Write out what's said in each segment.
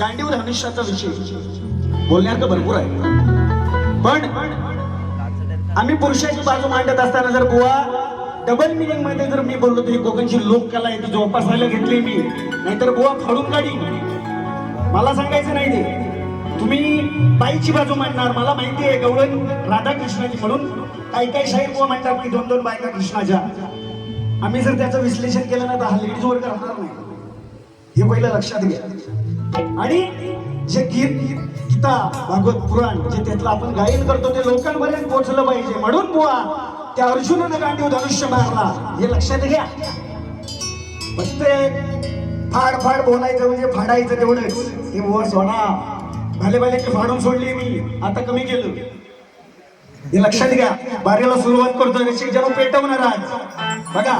गांडीव धनुष्याचा विषय बोलण्यासारखं भरपूर आहे. पण आम्ही पुरुषाची बाजू मांडत असताना जर बुवा डबल मिनिंगमध्ये जर मी बोललो तरी कोकणची लोककला आहे ती जोपासायला घेतली मी. नाहीतर बुवा फाडून काढी मला सांगायचं नाही ते. तुम्ही बाईची बाजू मांडणार मला माहिती आहे गवळण राधाकृष्णाची. म्हणून काही काही शाहीर बुवा म्हणतात की दोन दोन बायका कृष्णाच्या. आम्ही जर त्याचं विश्लेषण केलं ना तर हा लेडीज वर्ग राहणार नाही. हे पहिलं लक्षात घ्या. आणि जे गीत गीता भागवत पुराण जे त्यातलं आपण गायन करतो ते लोकांपर्यंत पोहोचलं पाहिजे. म्हणून बुवा त्या अर्जुनानं गांडीव धनुष्य मारला. हे लक्षात घ्या. फक्त फाड फाड बोलायचं म्हणजे फाडायचं तेवढंच. हे बुवा सोडा भाले भाले की फाडून सोडली मी आता कमी केलं. हे लक्षात घ्या. बारीला सुरुवात करतो रसिक जरा पेटवणार आज. बघा.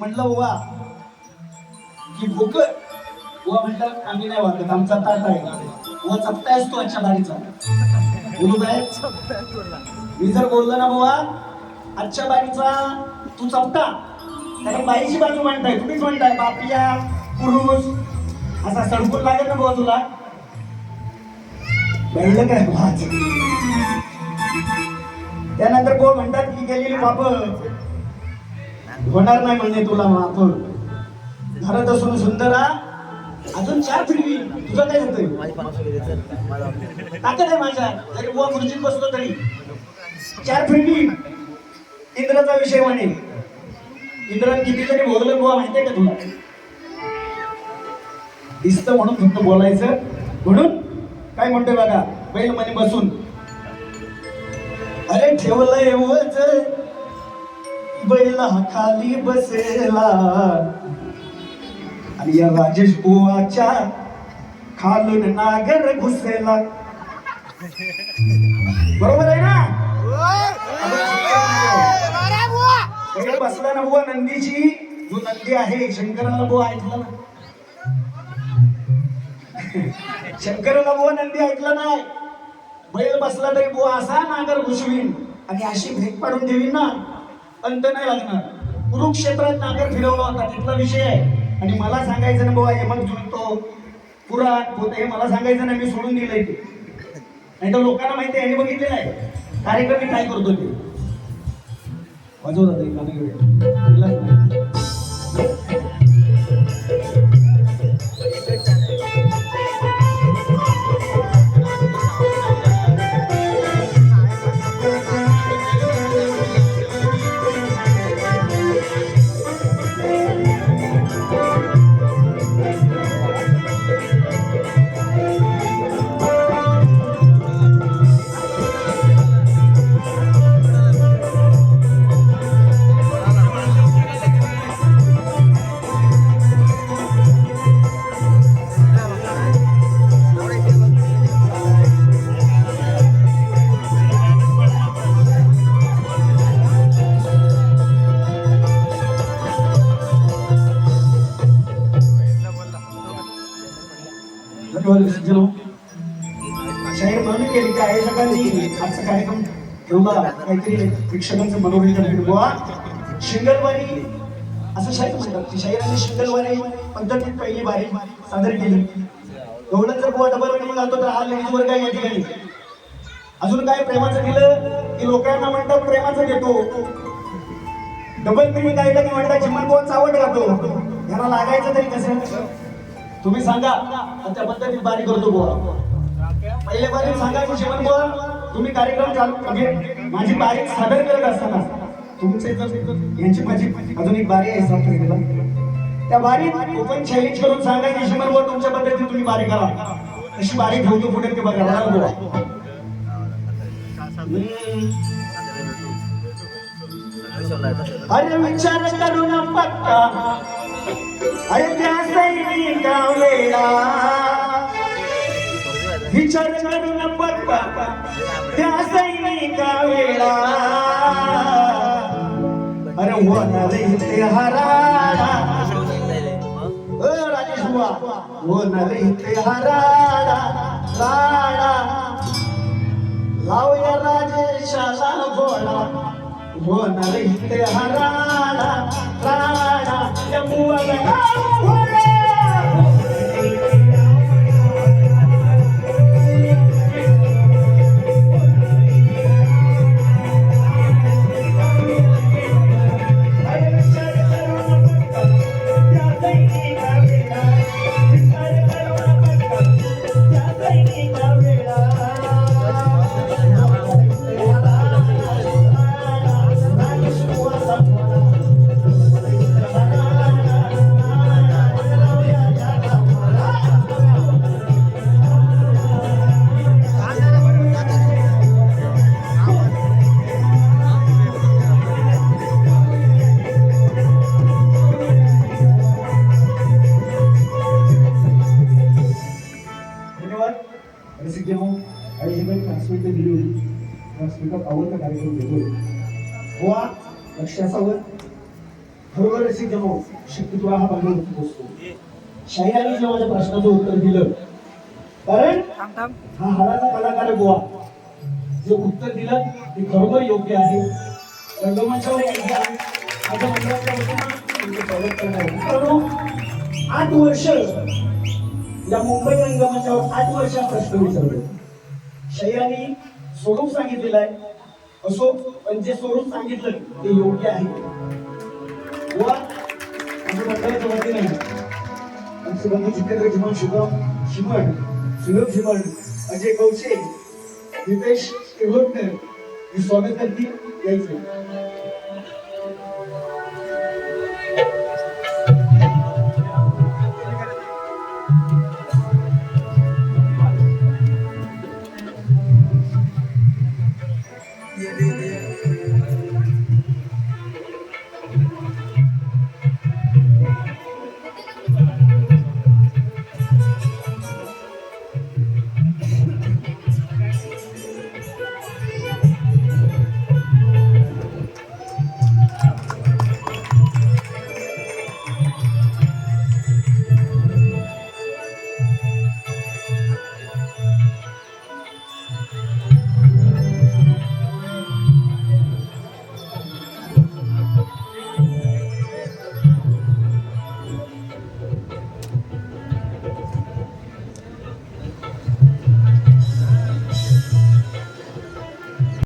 म्हणलं बुवा की भूक. बुवा म्हणतात आम्ही नाही वागत आमचा ताट आहे बुवा चपतायच तू आजच्या बारीचा बोलू काय मी जर बोललो ना बुवा आजच्या बारीचा तू चपता. त्याला बाईची बाजू म्हणताय तुम्हीच म्हणताय बापिया पुरुष. असा सडकून लागेल ना बुवा तुला? घडलं काय वाच त्यानंतर कोण म्हणतात की गेलेली बाप. होणार नाही म्हणजे तुला माप घरात असून सुंदरा अजून चार फिरवी तुझं काय होतंय? ताकद आहे माझ्या. जरी बुवा गुरुजीत बसलो तरी. चार फिरवी इंद्राचा विषय म्हणे इंद्रात किती तरी बुवा माहितीये का तुला? दिसतं म्हणून फक्त बोलायचं. म्हणून काय म्हणतोय बघा बैल म्हणे बसून. अरे ठेवलंय वच बैला खाली बसेला. आणि या राजेश बुवाच्या खालून नागर घुसेला. बरोबर आहे ना? बसला ना बुवा नंदीची जो नंदी आहे शंकराला बुवा ऐकला ना? शंकराला बुवा नंदी ऐकला नाही. बैल बसला तरी बुवा असा नागर घुसवीन. आणि अशी भेट पाडून देवीन ना? अंत नाही लागणार कुरुक्षेत्रात नागर फिरवलं होता तिथला विषय आहे. आणि मला सांगायचं ना बुवा हे मग जुळतो. पुराण होत हे मला सांगायचं ना मी सोडून दिलंय ते. नाही तर लोकांना माहिती आहे यांनी बघितलेलं आहे. कार्यक्रम मी काय करतो ते? वाजवतात धन्यवाद विसर्जन शाहीर म्हणून केली त्या आयोजकांनी आजचा कार्यक्रम ठेवला काहीतरी प्रेक्षकांचं मनोरंजन होईल बुवा शिंगलवारी असं शाहीर म्हणतात की शाहिरांनी शिंगलवारी पद्धतीत पहिली बारी सादर केली. एवढं जर बुवा डबल मीटिंग घालतो तर हा लेडीज वर्ग आहे या ठिकाणी. अजून काय प्रेमाचं दिलं की लोकांना म्हणतात प्रेमाचं देतो. डबल मिनिंग काय की म्हणतात चिमण बोल चावट राहतो यांना लागायचं तरी कसं? तुम्ही सांगा आणि त्या पद्धतीत बारी करतो बुवा? पहिल्या बारीत सांगायचं चिमण बुवा तुम्ही कार्यक्रम चालू म्हणजे माझी बारी सादर करत असताना तुमचे जर यांची माझी अजून एक बारी आहे साफ करेला त्या बारीत ओपन चॅलेंज करून सांगायची चिमण बुवा तुमच्या पद्धतीने तुम्ही बारी करा. अशी बारी ठेवतो पुढे ते बघा बघा बुवा. अरे विचार करून पक्का अरे हो त्या सैनिका वेळा विचार करून पत्ता त्या सैनिका वेळा अरे होणार इथे हराळा. अ हो राजेश बुवा होणार इथे हराळा राडा लावया राजेशाला गोळा होणार इथे हराळा. Oh, जेव्हा शक्ती तुला हा बांधून बसतो. शाहिराने जेव्हा माझ्या प्रश्नाचं उत्तर दिलं कारण हा हाडाचा कलाकार गोवा जे उत्तर दिलं ते खरोखर योग्य आहे. रंगमंचावर यायचे आहे. माझ्या मंडळाच्या आठ वर्ष या मुंबई रंगमंचावर आठ वर्ष हा प्रश्न विचारलो शैयानी स्वरूप सांगितलेलं आहे. असो पण जे स्वरूप सांगितलं ते योग्य आहे. मंडळाच्या वतीने आमचे बंधू जितेंद्र जिमन शुभम शिमण सुलभ शिमण अजय कौशे नितेश तेहोटकर हे स्वागत करतील यायचे